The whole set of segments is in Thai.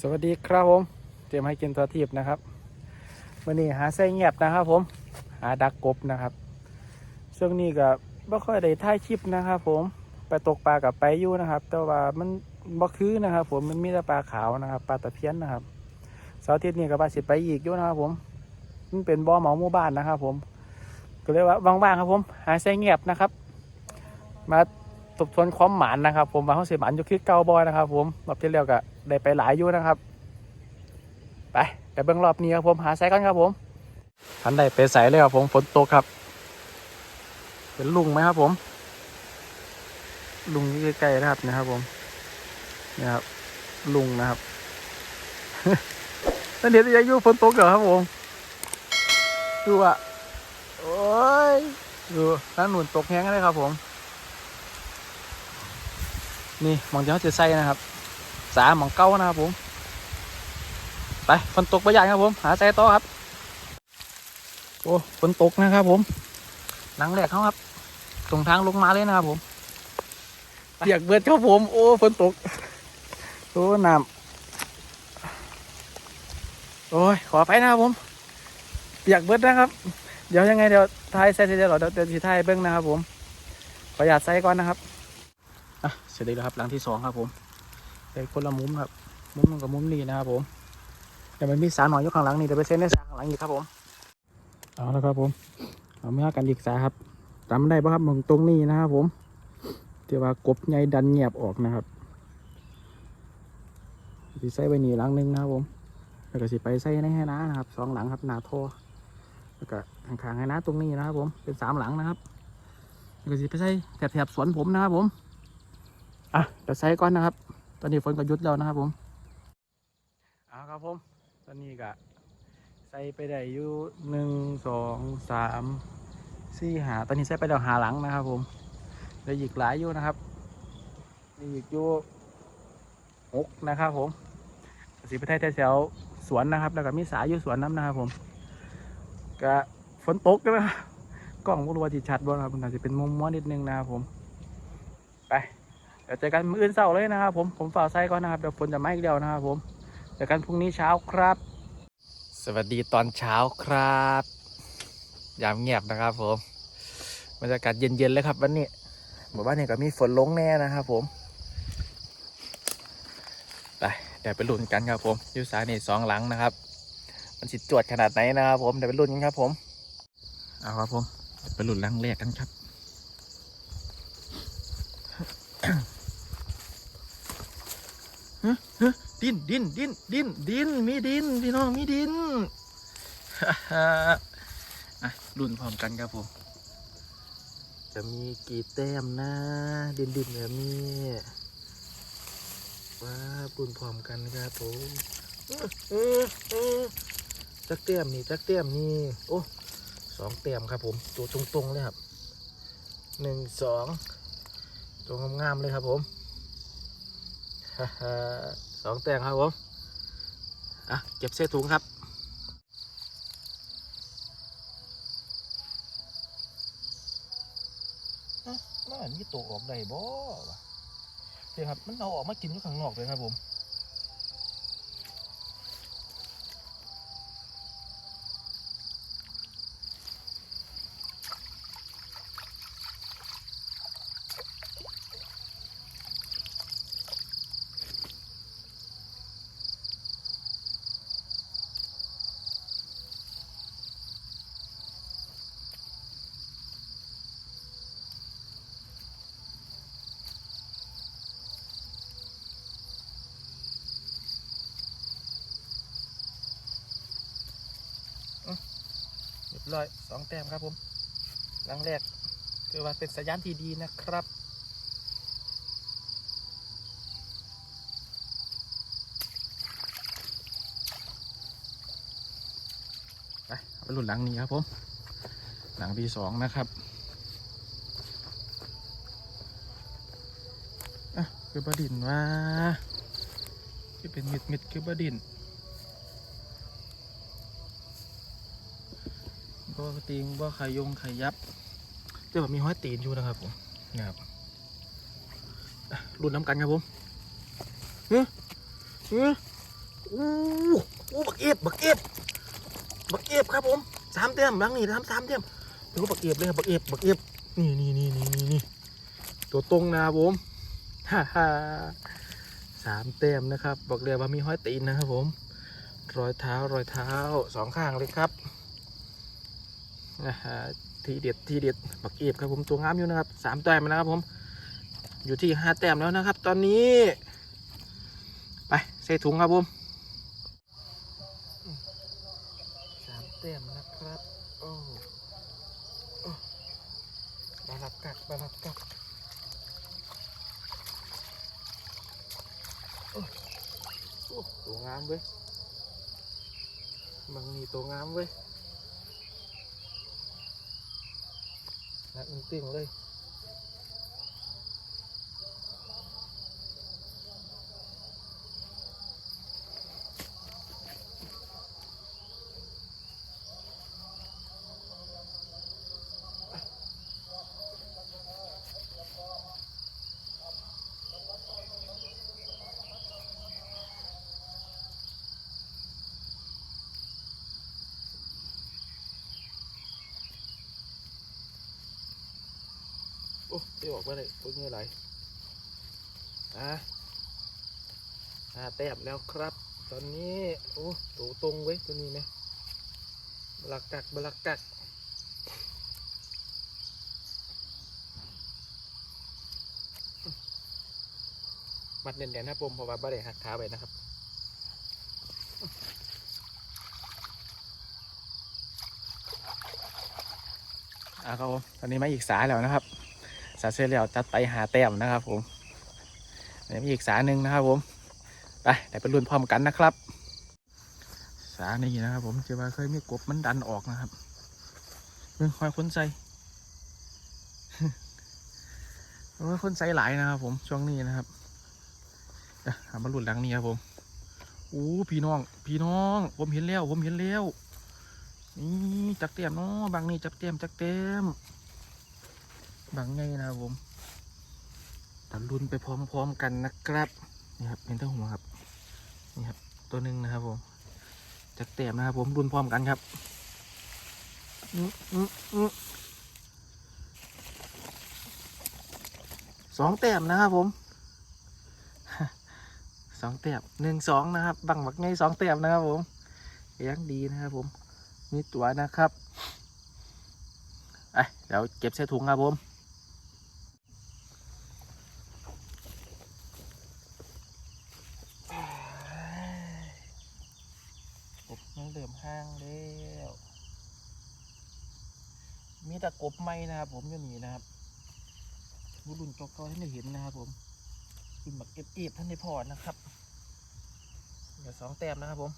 สวัสดีครับผม เตรียมให้กินตัวทีบนะครับวันนี้หาไส้เงียบนะครับผม หาดักกบนะครับช่วงนี้ก็ไม่ค่อยได้ถ่ายคลิปนะครับ ผมไปตกปลากับไปอยู่นะครับ แต่ว่ามันบ่คือนะครับ ผมมันมีแต่ปลาขาวนะครับปลาตะเพียนนะครับเสาร์อาทิตย์นี้ก็ว่าสิไปอีกอยู่นะครับ ผมมันเป็นบ่อเหมาหมู่บ้านนะครับ ผม ก็เลยว่าว่างๆครับ ผม หาไส้เงียบนะครับ มาทบทวนความหมานนะครับ ผมว่าเขาเสียหมานอยู่คือเกาบอยนะครับ ผมรอบที่แล้วก็ ได้ไปหลายอยู่นะครับ ไปไปเบื้องรอบนี้ครับผมหาไซก่อนครับผมทันได้ไปใส่เลยครับผมฝนตกครับ เป็นลุงไหมครับผม ลุงใกล้ๆนะครับนะครับผมนี่ครับลุงนะครับนั่นเดี๋ยวจะอยู่ฝนตกเหรอครับผมดูอะโอ้ยดูนั่นหนุนตกแห้งเลยครับผม นี่มองที่เขาจะใส่นะครับ สาหมองเก้านะครับผม ไปฝนตกไปอย่างครับผม หาใส่ต่อครับ โอ้ฝนตกนะครับผมหลังแรกเขาครับตรงทางลงมาเลยนะครับผมเปียกเบิดครับผม โอ้ฝนตกโอ้น้ำโอ้ยขอไปนะครับผมเปียกเบิดนะครับ เดี๋ยวยังไงเดี๋ยวทายใส่เสร็จเดี๋ยวเดี๋ยวเดี๋ยวสิทายเบิ้งนะครับผมขออนุญาตใส่ก่อนนะครับอะเสร็จแล้วครับหลังที่สองครับผม ไปคนละมุมครับ มุมนึงกับมุมนี้นะครับผมเดี๋ยวมันมีสาหน่อยอยู่ข้างหลังนี่เดี๋ยวไปเส้นในสาข้างหลังอีกครับผมเอาแล้วครับผมเอาไม่ว่ากันอีกสาครับจำได้ปะครับมองตรงนี้นะครับผมเที่ว่ากบใหญ่ดันเงียบออกนะครับสิใส่ไปนี่หลังนึงนะครับผม แล้วก็สิไปใส่ในให้น้านะครับสองหลังครับหนาโทอแล้วก็ข้างๆให้น้าตรงนี้นะครับ ผมเป็นสามหลังนะครับแล้วก็สิไปใส่แถบๆสวนผมนะครับผมอะเดี๋ยวใส่ก่อนนะครับ อนนี้ฝนก็หยุดแล้วนะครับผมเอาครับผม ตอนนี้ก็ใส่ไปได้อยู่หนึ่งสองสามสี่หาตอนนี้ใส่ไปแล้วหาหลังนะครับ ผมเหลืออีกหลายอยู่นะครับมีอีกอยู่หกนะครับ ผมสีประเทศแถวสวนนะครับ แล้วก็มีสายอยู่สวนน้ำนะครับผมก็ฝนตกนะกล้องบรู้ว่าจิชัดบ่นะครับมันอาจจะเป็นมุมม้วนนิดนึงนะครับผม ไป เดี๋ยวเจอกันมื้ออื่นเสาร์เลยนะครับผมผมฝ่าไส้ก่อนนะครับเดี๋ยวฝนจะไหม้อีกแล้วนะครับผมเจอกันพรุ่งนี้เช้าครับ สวัสดีตอนเช้าครับยามเงียบนะครับผมบรรยากาศเย็นๆเลยครับวันนี้หมู่บ้านนี้ก็มีฝนลงแน่นะครับผมไปเดี๋ยวไปลุ้นกันครับผมยูสานี่สองหลังนะครับ มันสิจวดขนาดไหนนะครับผมเดี๋ยวไปลุ้นกันครับผมเอาครับผมไปลุ้นหลังแรกกันครับ ดินดินดินดินดินมีดินพี่น้องมีดินอะรุ่นพร้อมกันครับผม จะมีกี่แต้มนะดินดินแบบนี้ว้ารุ่นพร้อมกันครับผมเออเออเอจักแต้มนี่จักแต้มนี่โอ้สองแต้มครับผม ตัวตรงๆเลยครับหนึ่งสองตัวงามๆเลยครับผม สองแตงครับผม อะ เก็บเส้ถุงครับน่ามีตัวออกได้บ่เดี๋ยวครับ มันเอาออกมากินอยู่ข้างนอกเลยครับผม แต้มครับผมหลังแรกคือว่าเป็นสัญญาณที่ดีนะครับไปเอาไปหลุดหลังนี้ครับผม หลังที่สองนะครับอะคือบดินว่าคือเป็นมิดมิดคือบดิน บ่ตีงบ่ขายงขยับแต่ว่ามีห้อยตีนอยู่นะครับผมนะครับอะรุ่นน้ำกันครับผมเฮ้ยเฮ้ยอู้อู้บักเอฟบักเอฟบักเอฟครับผมสามแต้มบังนี่สามสามแต้มดูบักเอฟเลยครับบักเอฟบักเอฟนี่นี่นี่นี่นี่นี่ตัวตรงนะครับผมฮ่าฮ่าสามแต้มนะครับ บอกเลยว่ามีห้อยตีนนะครับผม รอยเท้ารอยเท้าสองข้างเลยครับ นะฮะทีเด็ดทีเด็ดบักเอฟครับผมตัวงามอยู่นะครับสามแต้มนะครับผม อยู่ที่ห้าแต้มแล้วนะครับ ตอนนี้ ไปใส่ถุงครับผมสามแต้มนะครับโอ้โอ้บาลักกักบาลักกักตัวงามเว้ยบางนี่ตัวงามเว้ย นักติ้งเลย โอ้ได้ออกมาเลยตัวนี้อไรอะอ่าแต้มแล้วครับ ตอนนี้โอ้ตัวตรงไว้ยตัวนี้ไหมบลักกักบลักกักมัดเน่นๆนะผมเพราะว่าบ่ได้หักขาไปนะครับอะครับผมตอนนี้มาอีกสายแล้วนะครับ สาเสร็จแล้วจัดไปหาแต้มนะครับ ผมนนี้มีอีกสาหนึ่งนะครับ ผมไปเดี๋ยวไปลุ้นพร้อมกันนะครับ สานี่นะครับ ผมเจอว่าเคยมีกบมันดันออกนะครับเรื่องคอยคนใส่เพราะว่าคนใส่หลายนะครับผมช่วงนี้นะครับหามาลุ้นหลังนี้ครับผมโอ้พี่น้อง พี่น้อง ผมเห็นแล้ว ผมเห็นแล้ว นี่จักเต็มเนาะบางนี่จักเต็มจักเต็ม บางไงนะครับผมตะลุนไปพร้อมๆกันนะครับ นี่ครับเป็นเต้าหัวครับ นี่ครับ ตัวหนึ่งนะครับผมจักเต็มนะครับผมรุนพร้อมกันครับอืมอืมอืมสองแต้มนะครับผมสองแต้มหนึ่งสองนะครับบังบักไงสองแต้มนะครับผมยังดีนะครับผมมีตัวนะครับไอเดี๋ยวเก็บใส่ถุงครับผมกบยังเริ่มห้างแล้ว จากกบไม้นะครับ ผมอยู่นี่นะครับรุ่นเก่าๆท่านได้เห็นนะครับ ผมรุ่นบักเอฟๆท่านได้พอนะครับ เดี๋ยวสองแต้มนะครับผม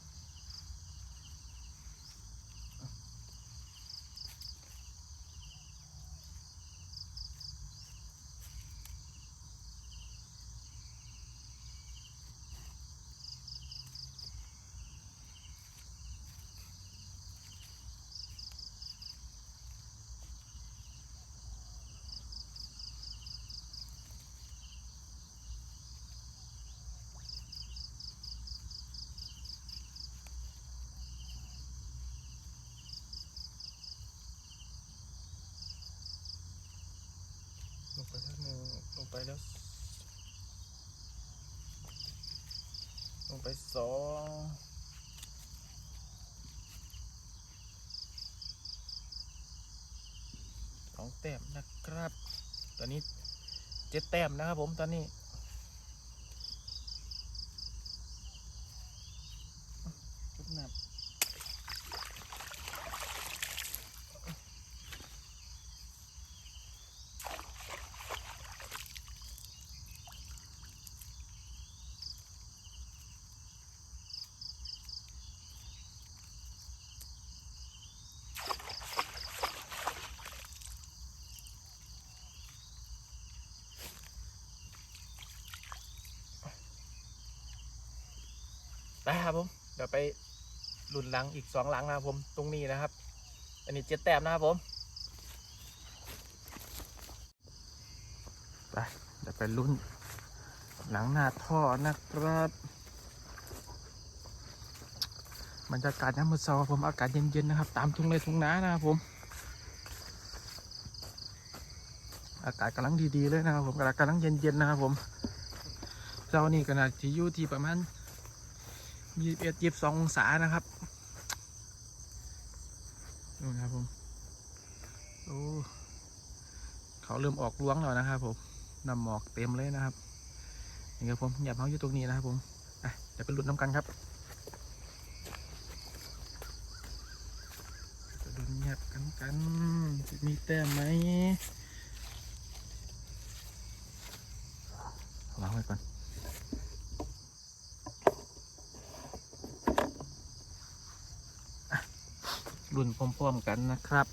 ลงไปแล้วหนึ่งลงไปแล้ว ลง ไปสองสองแต้มนะครับ ตอนนี้เจ็ดแต้มนะครับผมตอนนี้ ได้ครับผม เดี๋ยวไปหลุนหลังอีกสองหลังนะครับผมตรงนี้นะครับ อันนี้เจ็ดแต้มนะครับผมไปเดี๋ยวไปลุ้นหลังหน้าท่อนะครับ บรรยากาศยามมื้อเช้าผมอากาศเย็นๆนะครับ ตามทุ่งไร่ทุ่งนานะครับผม อากาศกำลังดีๆเลยนะครับผมอากาศกำลังเย็นๆนะครับผมเช้านี้ก็น่าจะอยู่ที่ประมาณ ยี่สิบเอ็ดยี่สิบสององศานะครับนู่นะครับผมโอ้เขาเริ่มออกรวงแล้วนะครับผมนำหมอกเต็มเลยนะครับนี่ครับผมหยาบเขาอยู่ตรงนี้นะครับผมอะเดี๋ยวไปหลุ้นน้ำกันครับจะลุ้นหยาบกันกันจะมีแต้มไหมวางไว้ก่อน ลุ้นพร้อมๆกันนะครับ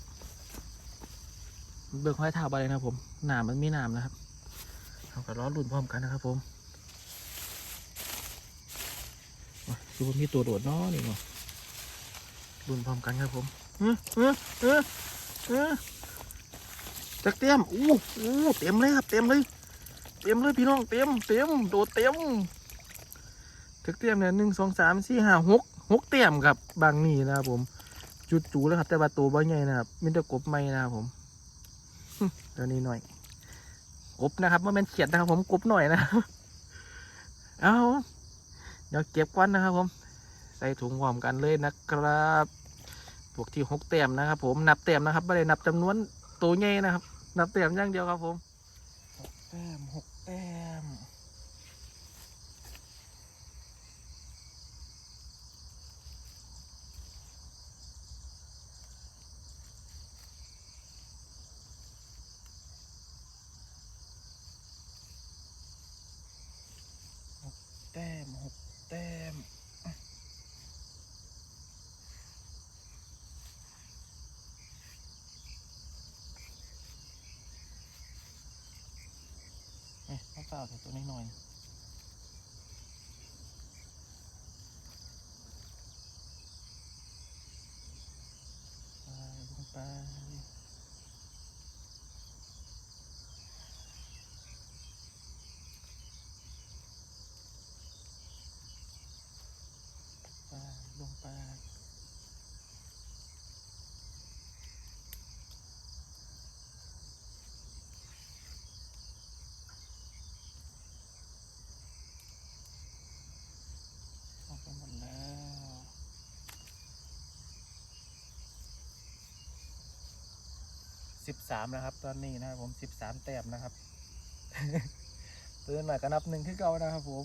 เบิกห้อยเท้าไปเลยนะผมหนามมันไมีหนามนะครับเราก็ล้อลุ่นพร้อมกันนะครับผมโอ้ยดูว่ามีตัวโดดเน้อนี่เนาะลุ่นพร้อมกันครับผมเออเออเออเออจักเต็มอู้อู้เต็มเลยครับเต็มเลยเต็มเลยพี่น้องเต็มเต็มโดดเต็มจักเต็มเนี่ยหนึ่งสองสามสี่ห้าหกหกเต็มครับบางนี่นะครับผม จุดจูแล้วครับ แต่ว่าตัวบ่ใหญ่นะครับมีแต่กบไม่นะครับผมเดี๋ยวนี้หน่อย กบนะครับว่าเป็นเขียดนะครับ ผมกบหน่อยนะเอาเดี๋ยวเก็บก้อนนะครับ ผม ใส่ถุงหอมกันเลยนะครับพวกที่หกแต้มนะครับ ผมนับแต้มนะครับไม่ได้นับจำนวนตัวใหญ่นะครับ นับแต้มอย่างเดียวครับ ผมหกแต้มหกแต้ม แต้มหกแต้มเอ๊ะต้องเปล่าใส่ตัวนี้หน่อยไปลงไปไปลงไปออกไปหมดแล้ว สิบสามนะครับ ตอนนี้นะครับผมสิบสามแต้มนะครับตื่นหน่อยก็นับหนึ่งขึ้นเก่านะครับผม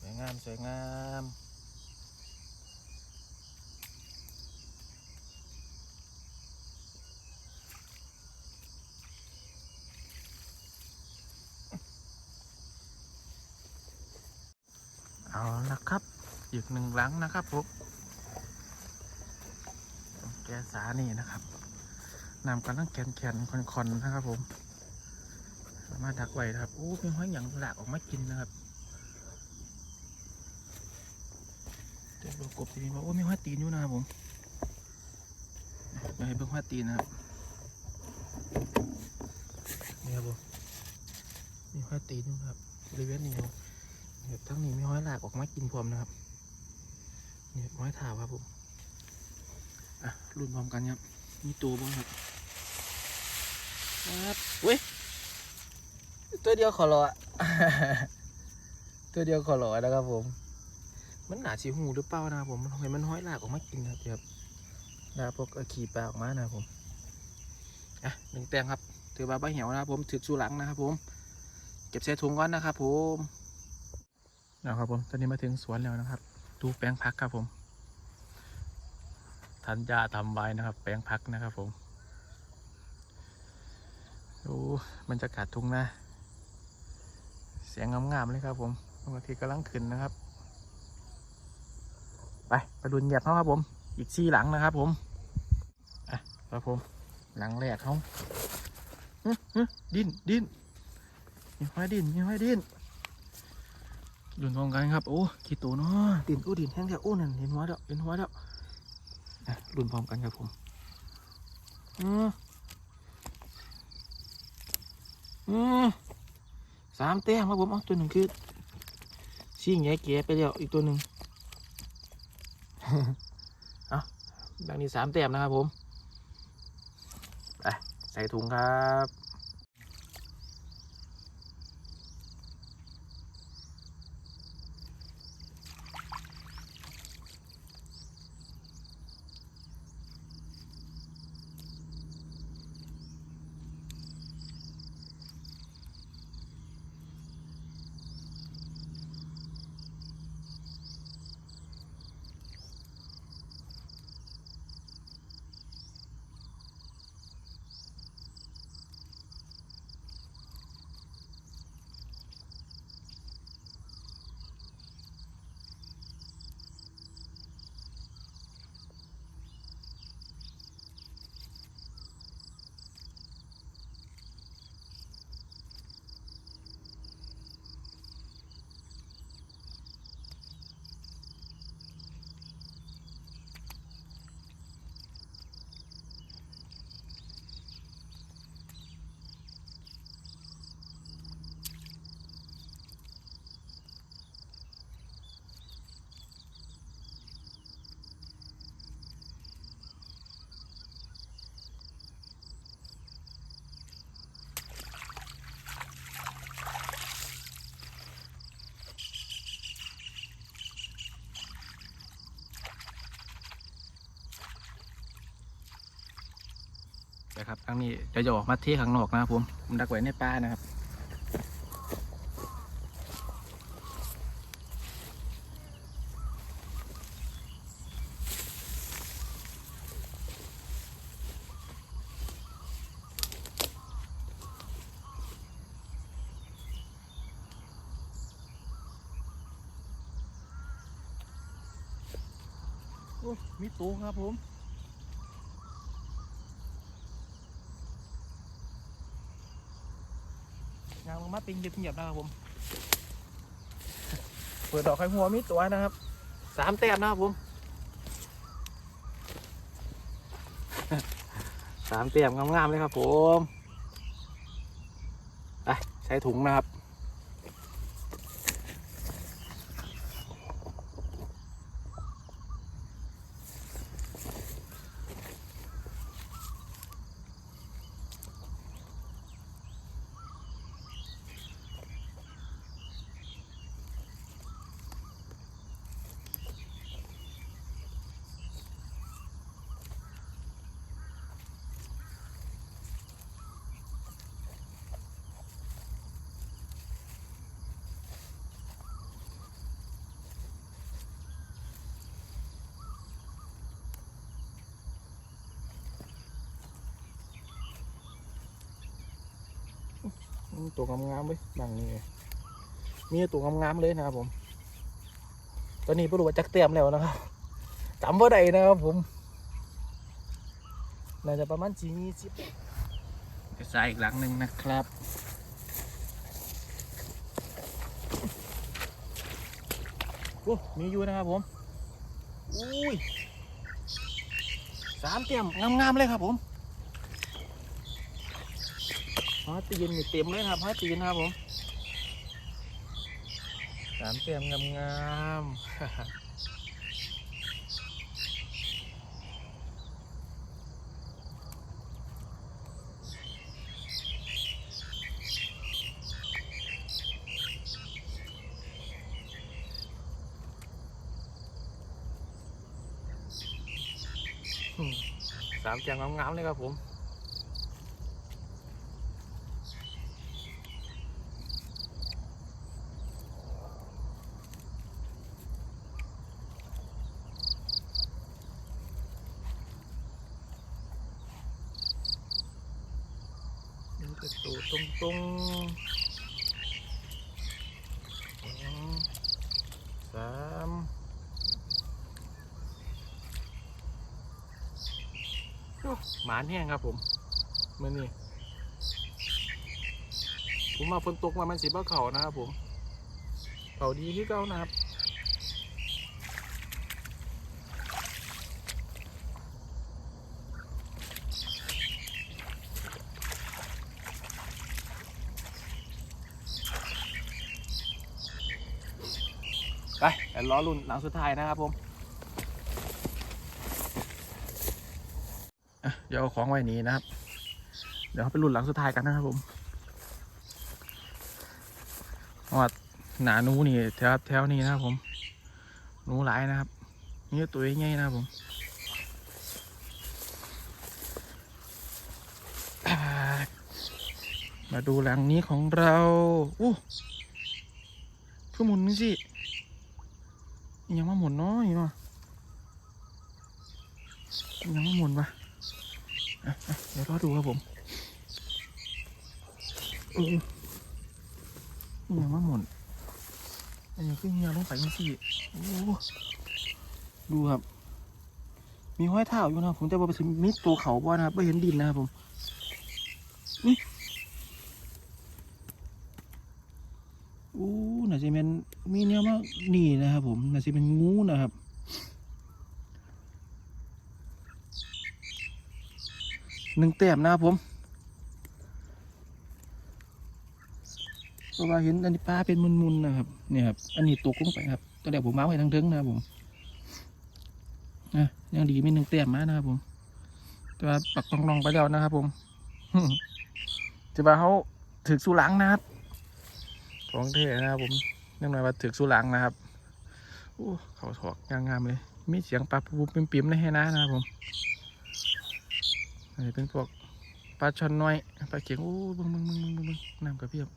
สวยงามสวยงาม เอาละครับ อีก หนึ่งหลังนะครับผมแกสานี่นะครับนำกำลังแขนแขนคอนๆนะครับ ผมมาดักไว้นะครับโอ้เป็นห้อยหยังหลากออกมากินนะครับเดี๋ยวกบที่นี่ว่าโอ้มีห้อยตีนอยู่นะครับผมเดี๋ยวให้เบิ่งห้อยตีนนะครับนี่ครับผมมีห้อยตีนอยู่นะครับบริเวณนี้ครับเนี่ทั้งนี้มีห้อยหลากออกมากินพร้อมนะครับ นี่ยห้อยถาวครับผมอะรุ่นพร้อมกันครับมีตัวบ้างครับครับเว้ยตัวเดียวขอรอตัวเดียวขอรอนะครับผม มันหนาสีหูหรือเปล่านะครับผมมันเห็นมันห้อยหลากออกมากินนะครับเดี๋ยวครับดาพวกเอาขี่ปลาออกมานะครับผมอะหนึ่งแต้มครับถือว่าใบเหี่ยวนะครับผมถือชูหลังนะครับผมเก็บใส่ถุงก่อนนะครับผมนะครับผมตอนนี้มาถึงสวนแล้วนะครับ ดูแปลงพักครับผมทันยาทำไว้นะครับ แปลงพักนะครับผม ดูบรรยากาศทุ่งนาเสียงงามๆเลยครับผมดวงอาทิตย์กำลังขึ้นนะครับ ไปไปดุนเหยียบเขาครับผม อีกสี่หลังนะครับผม อะครับผม หลังแรกเขาฮึฮดิ้นดิ้นมีห้อยดิ้นมีห้อยดิ้น ดุนพร้อมกันครับ โอ้ขี่ตัวเนาะดินอู้ดินแห้งแต่อู้นั่นเห็นหัวเดาะเห็นหัวแล้ะดุนพร้อมกันครับผมอืออือสามเต้มครับผมเอตัวหนึ่งคือชี้แง่เกลียไปแล้วอีกตัวหนึ่งเอาแบบนี้สามเต้มนะครับผมไปใส่ถุงครับ นะครับครั้งนี้จะจะออกมาเที่ข้างนอกนะครับผมผมดักไว้ในป่านะครับโอ้มีตัวครับผม ยางลงมาปิงเงียบๆนะครับผม เปิดดอกไข่หัวมีตัวนะครับ สามแต้มนะครับผม สามแต้มงามๆเลยครับผม ไปใช้ถุงนะครับ ตัวงามๆเลยบางนี่มีตัวงามๆเลยนะครับผม ตอนนี้ปรู้ว่าจักเตรียมแล้วนะครับจำว่าใดนะครับผมน่าจะประมาณจีนี้สิบจะใส่อีกหลังหนึ่งนะครับโอ้มีอยู่นะครับผมอุ้ยสามเตรียมงามๆเลยครับผม ฮอตตีนนี่เต็มเลยนะครับฮอตตีนนครับผมสามเต็มงามงามๆสามเต็มงามๆเลยครับผม นี่ก็ตัวตรงตรงสองสามหมานแห้งครับผมเมื่อนี้ผมมาฝนตกมามันสีบ้าเขานะครับผมเขาดีที่เก้านะครับ ไปเดี๋ยว ล้อรุ่นหลังสุดท้ายนะครับผมเดี๋ยวเอาของไว้นี้นะครับ เดี๋ยวเขาไปรุ่นหลังสุดท้ายกันนะครับผมเพราะว่าหนานูนี่แถวแถวนี้นะครับผมหนูหลายนะครับนี่ตัวใหญ่นะครับผมมาดูหลังนี้ของเราโอ้คือหมุนนี่สิ ยังมาหมุนเนาะอีเนาะยังมาหมุนวะะะเดี๋ยวรอดูครับผมเออยังมาหมุนอันนี้คือเฮียลงไปยังสิโอ้ดูครับ มีห้อยเท้าอยู่นะผมจะบอกไปถึงมิดตัวเขาบ่นะครับไม่เห็นดินนะครับผมนี่ อู้น่าจะเป็นมีเนี่ยมากนี่นะครับ ผมน่าจะเป็นงูนะครับ หนึ่งแต้มนะครับผมเพราะว่าเห็นอันนี้ปลาเป็นมุนๆนะครับเนี่ยครับอันนี้ตกลงไปครับตอนแรกผมมาไว้ทางเทิงนะครับผมนะยังดีมีหนึ่งเตี้มมานะครับผม แต่ว่าปักตองลองไปแล้วนะครับผมจะว่าเขาถึกสู้หลังนะครับ ของเท่นะครับผมนื่องในว่าถึกสู้หลังนะครับโอ้เขาถอกงามๆเลย มีเสียงปลาปูปิ่มๆในให้นะนะครับผมนนี้เป็นพวกปลาช่อนน้อยปลาเขียงโอ้บึ้งบึ้งบึ้งบึ้งบึ้งน้ำกระเพียบ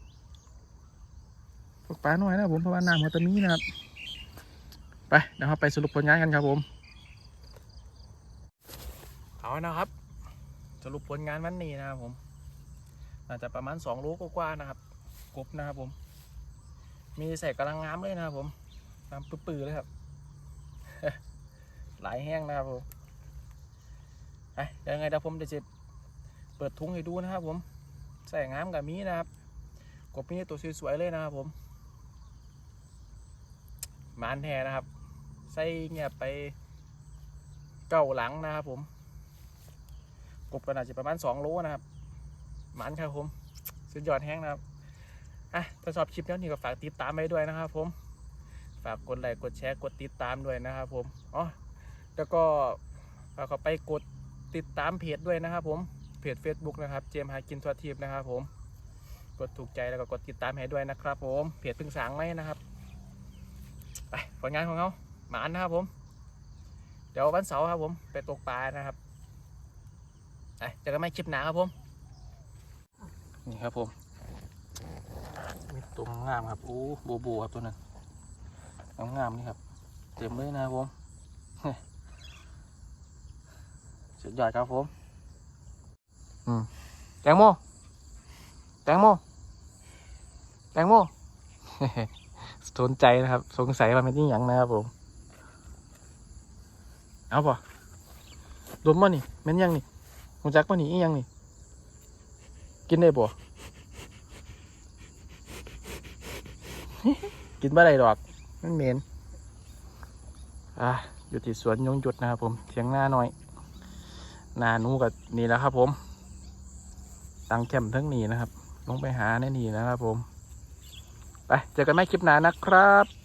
พวกปลาหน่อยนะครับผมเพราะว่าน้ำมันจะมีนะครับ ไปเดี๋ยวเราไปสรุปผลงานกันครับผมเอานะครับ สรุปผลงานวันนี้นะครับผมน่าจะประมาณสองโลกว่าๆนะครับกบนะครับผม มีใส่กำลังงามเลยนะครับผมน้ำปื้อๆเลยครับ หลายแห้งนะครับผมไปเดี๋ยวยังไงเดี๋ยวผมจะเปิดทุงให้ดูนะครับผมใส่งามกับมีนะครับกบมีตัวสวยๆเลยนะครับผมหมานแทนะครับ ใส่เงียบไปเก้าหลังนะครับผม กบกันอาจจะประมาณสองโลนะครับหมานครับผมสุดยอดแห้งนะครับ อะถ้าชอบคลิปนี้ก็ฝากติดตามไว้ด้วยนะครับผม ฝากกดไลค์กดแชร์กดติดตามด้วยนะครับผม อ๋อ แล้วก็ฝากเขาไปกดติดตามเพจด้วยนะครับผม เพจ Facebook นะครับ เจมหากินทัวร์ทีมนะครับผม กดถูกใจแล้วก็กดติดตามให้ด้วยนะครับผม เพจพิ่งสางไหมนะครับ ไปผลงานของเขาหมานนะครับผม เดี๋ยววันเสาร์ครับผม ไปตกปลานะครับไปเจอกันใหม่คลิปหนาครับผม นี่ครับผม ตัวงามครับโอ้โบโบครับตัวนั้นงามๆนี่ครับ เต็มเลยนะผมสุดยอดครับผมแตงโม แตงโม แตงโมสนใจนะครับ สงสัยว่าเป็นที่หยังนะครับผม เอาป่ะดมมานี่ม่นยังนี่หูจักมานี่อียังนี่ กินได้ป่ะ กินบ่ได้ดอกมันเหม็นอะอยู่ที่สวนยงหยุดนะครับผมเทียงหน้าหน่อยหนานูกับนี่แล้วครับผม ตั้งแคมทั้งนี้นะครับ ลงไปหาในนี่นะครับผม ไป เจอกันใหม่คลิปหน้านะครับ